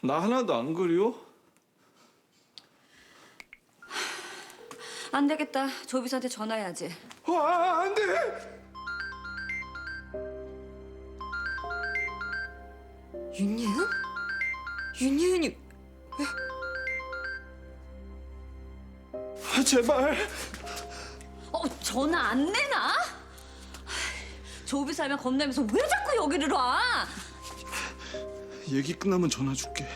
나 하나도 안 그리워? 안 되겠다. 조비서한테 전화해야지. 아, 안 돼! 윤예은? 윤예은이 아, 제발. 어, 전화 안 내나? 조비서 하면 겁나면서 왜 자꾸 여기를 와? 얘기 끝나면 전화 줄게.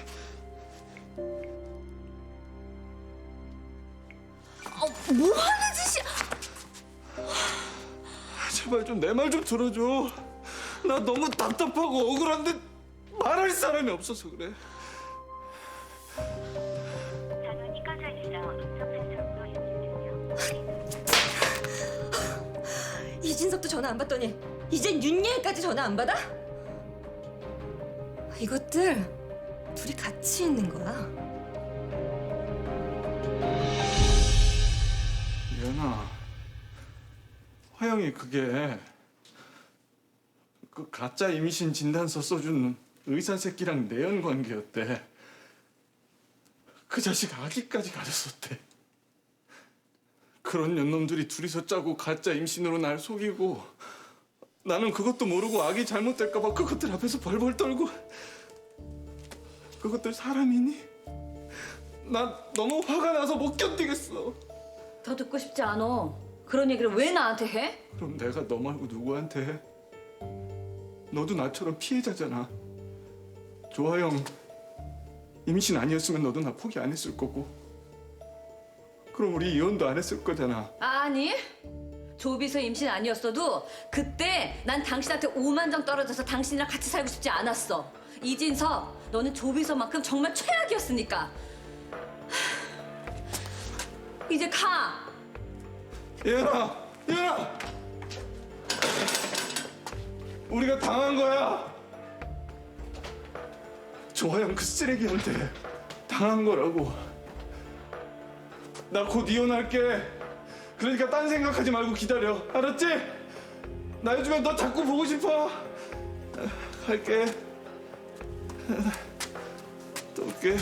어, 뭐 하는 짓이야? 제발 좀 내 말 좀 들어줘. 나 너무 답답하고 억울한데 말할 사람이 없어서 그래. 전원이 꺼져 있어 음성 변성으로 연결되며 이진석도 전화 안 받더니 이젠 윤예은까지 전화 안 받아? 이것들 둘이 같이 있는 거야. 예은아, 화영이 그게 그 가짜 임신 진단서 써준 의사 새끼랑 내연 관계였대. 그 자식 아기까지 가졌었대. 그런 년놈들이 둘이서 짜고 가짜 임신으로 날 속이고 나는 그것도 모르고 아기 잘못될까봐 그것들 앞에서 벌벌 떨고 그것들 사람이니? 나 너무 화가 나서 못 견디겠어. 더 듣고 싶지 않아. 그런 얘기를 왜 나한테 해? 그럼 내가 너 말고 누구한테 해? 너도 나처럼 피해자잖아. 조아영 임신 아니었으면 너도 나 포기 안 했을 거고. 그럼 우리 이혼도 안 했을 거잖아. 아니. 조비서 임신 아니었어도 그때 난 당신한테 오만정 떨어져서 당신이랑 같이 살고 싶지 않았어. 이진석, 너는 조비서만큼 정말 최악이었으니까. 하, 이제 가. 얘나, 얘나. 우리가 당한 거야. 조아영 그 쓰레기한테 당한 거라고. 나 곧 이혼할게. 그러니까 딴 생각하지 말고 기다려. 알았지? 나 요즘에 너 자꾸 보고 싶어. 갈게. 또 올게.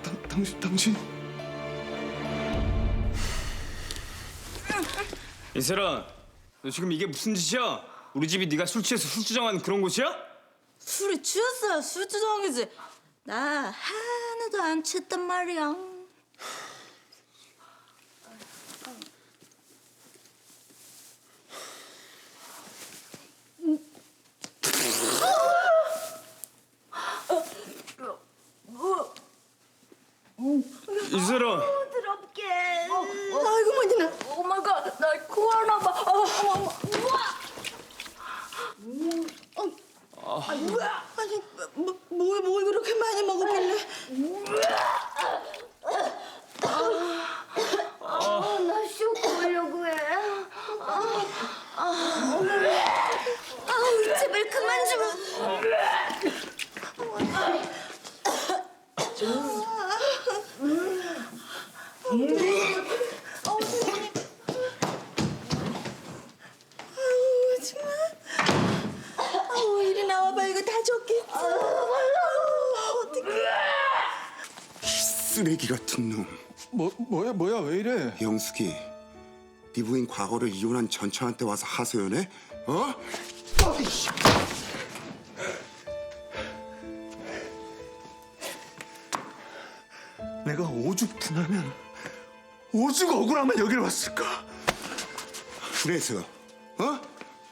당, 당신, 당신. 이슬아, 너 지금 이게 무슨 짓이야? 우리 집이 네가 술 취해서 술주정하는 그런 곳이야? 술이 취했어야 술주정이지. 나 하나도 안 취했단 말이야. 이슬아, 더럽게. 아이고 머니나. 오마이갓, 날 구하나 봐. 어, 어머, 어머, 우와. 아, 뭐야? 아니, 뭐, 뭘, 뭘 그렇게 많이 먹었길래? 아, 나 쇼크 보려고 해. 아, 아, 제발 그만 좀. 아우 정말 아우 이리 나와봐 이거 다 줬겠지 아우 어떡해 쓰레기 같은 놈. 뭐, 뭐야, 뭐야, 왜 이래? 영숙이, 네 부인 과거를 이혼한 전처한테 와서 하소연해? 어? 내가 오죽 분하면, 오죽 억울하면 여길 왔을까? 그래서, 어?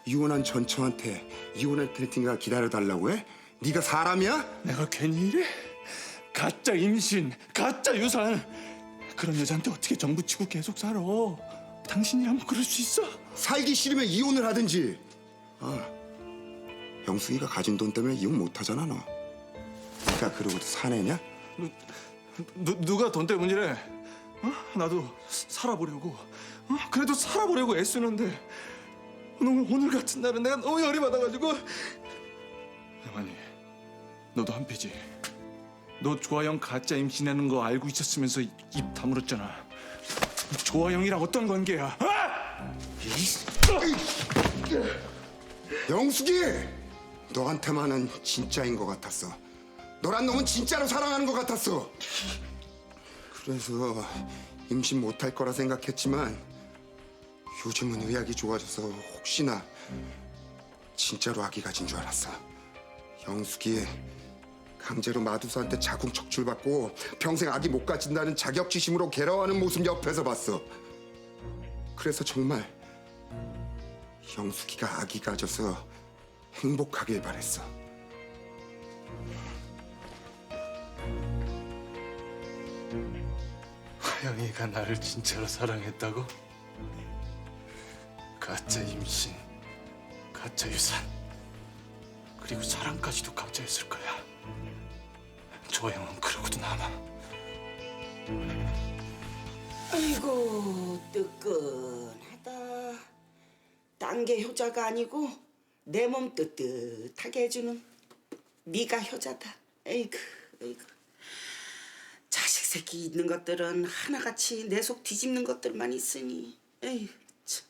이혼한 전처한테 이혼할 테니까 기다려달라고 해? 네가 사람이야? 내가 괜히 이래? 가짜 임신, 가짜 유산. 그런 여자한테 어떻게 정부 치고 계속 살아? 당신이라면 그럴 수 있어? 살기 싫으면 이혼을 하든지. 아, 영숙이가 가진 돈 때문에 이혼 못 하잖아 너. 네가 그러고도 사내냐? 누, 누가 돈 때문이래? 어? 나도 살아보려고. 어? 그래도 살아보려고 애쓰는데 오늘, 오늘 같은 날은 내가 너무 열이 받아가지고 영환이 너도 한 패지 너 조아영 가짜 임신하는 거 알고 있었으면서 입 다물었잖아 조아영이랑 어떤 관계야? 어? 영숙이! 너한테만은 진짜인 것 같았어. 너란 놈은 진짜로 사랑하는 것 같았어. 그래서 임신 못할 거라 생각했지만 요즘은 의학이 좋아져서 혹시나 진짜로 아기 가진 줄 알았어. 영숙이 강제로 마두사한테 자궁 척출 받고 평생 아기 못 가진다는 자격지심으로 괴로워하는 모습 옆에서 봤어. 그래서 정말 영숙이가 아기 가져서 행복하길 바랬어. 영이가 나를 진짜로 사랑했다고? 가짜 임신, 가짜 유산, 그리고 사랑까지도 가짜였을 거야. 조영은 그러고도 남아. 아이고 뜨끈하다. 딴 게 효자가 아니고 내 몸 뜨뜻하게 해주는 네가 효자다. 에이그, 에이그. 새끼 있는 것들은 하나같이 내 속 뒤집는 것들만 있으니. 에이 참.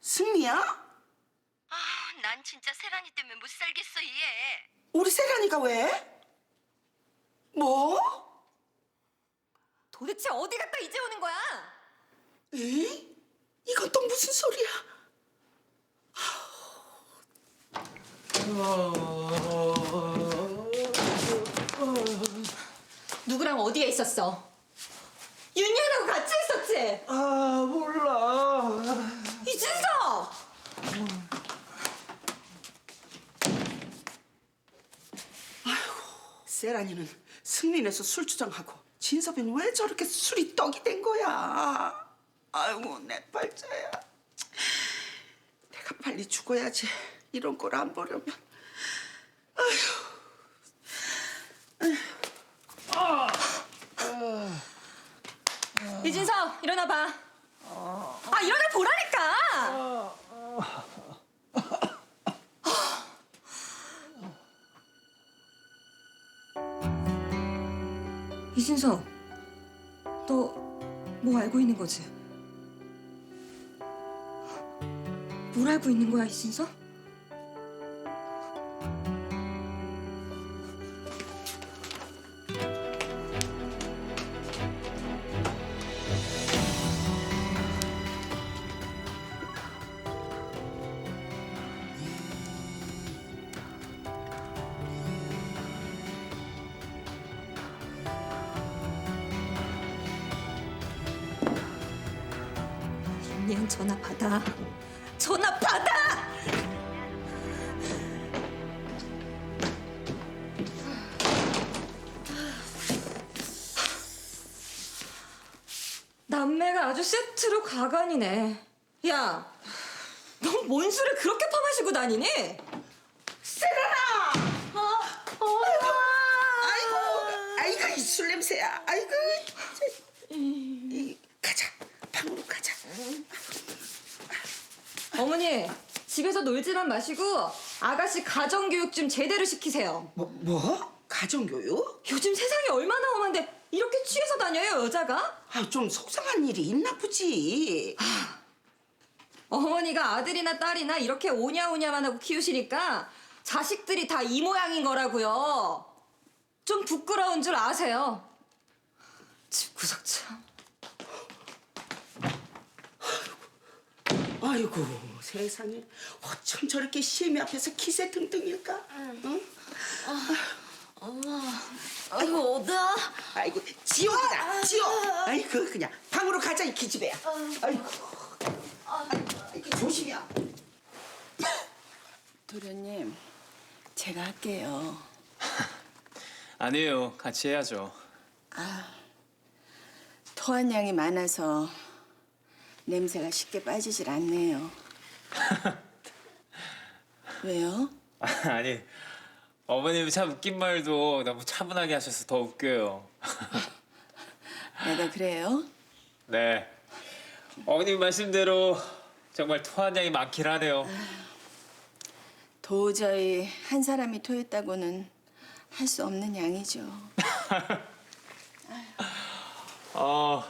승리야? 아, 난 진짜 세란이 때문에 못 살겠어, 얘. 우리 세란이가 왜? 뭐? 도대체 어디 갔다 이제 오는 거야? 에? 이건 또 무슨 소리야? 누구랑 어디에 있었어? 윤희랑 같이 있었지? 아 몰라. 이준석! 세란이는 승민에서 술 주장하고 진섭이는 왜 저렇게 술이 떡이 된 거야? 아이고 내 팔자야. 내가 빨리 죽어야지. 이런 걸 안 보려면. 이준석 일어나 봐. 아 일어나 보라니까. 이준석, 너 뭐 알고 있는 거지? 뭘 알고 있는 거야, 이준석? 윤희한 전화 받아. 전화 받아! 남매가 아주 세트로 가관이네. 야, 너뭔 술을 그렇게 퍼마시고 다니니? 세란아! 어, 아이고, 아이고 이 술 냄새야. 아이고. 이, 가자. 방으로 가자. 어머니, 집에서 놀지만 마시고 아가씨 가정교육 좀 제대로 시키세요. 뭐 뭐? 가정교육? 요즘 세상이 얼마나 험한데 이렇게 취해서 다녀요, 여자가? 아, 좀 속상한 일이 있나 보지. 어머니가 아들이나 딸이나 이렇게 오냐오냐만 하고 키우시니까 자식들이 다 이 모양인 거라고요. 좀 부끄러운 줄 아세요. 집구석 참. 아이고 세상에 어쩜 저렇게 시애미 앞에서 기세 등등일까? 응? 아이고, 어디야? 아이고 지옥이다 지옥. 아이고 그냥 방으로 가자 이 기집애야. 아이고. 아이고 조심이야. 도련님, 제가 할게요. 아니에요. 같이 해야죠. 토한 양이 많아서 냄새가 쉽게 빠지질 않네요. 왜요? 아니 어머님 참 웃긴 말도 너무 차분하게 하셔서 더 웃겨요. 내가 그래요? 네. 어머님 말씀대로 정말 토한 양이 많긴 하네요. 도저히 한 사람이 토했다고는 할 수 없는 양이죠. 아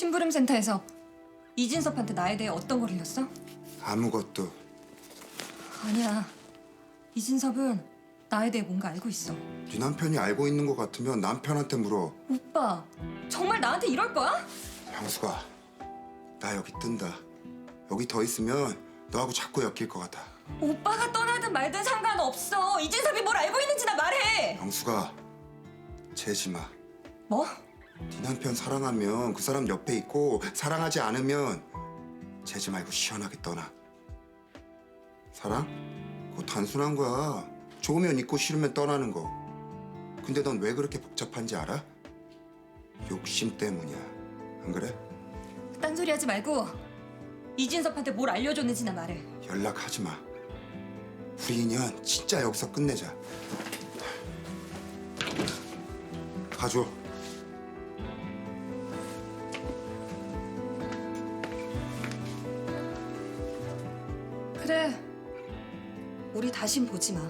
심부름 센터에서 이진섭한테 나에 대해 어떤 걸 흘렸어? 아무것도 아니야. 이진섭은 나에 대해 뭔가 알고 있어. 네 남편이 알고 있는 것 같으면 남편한테 물어. 오빠, 정말 나한테 이럴 거야? 형수가 나 여기 뜬다. 여기 더 있으면 너하고 자꾸 엮일 것 같아. 오빠가 떠나든 말든 상관없어. 이진섭이 뭘 알고 있는지 나 말해. 형수가 재지 마. 뭐? 네 남편 사랑하면 그 사람 옆에 있고 사랑하지 않으면 재지 말고 시원하게 떠나. 사랑? 그거 단순한 거야. 좋으면 있고 싫으면 떠나는 거. 근데 넌 왜 그렇게 복잡한지 알아? 욕심 때문이야. 안 그래? 딴소리 하지 말고 이진섭한테 뭘 알려줬는지 나 말해. 연락하지 마. 우리 인연 진짜 여기서 끝내자. 가줘. 그래. 우리 다신 보지 마.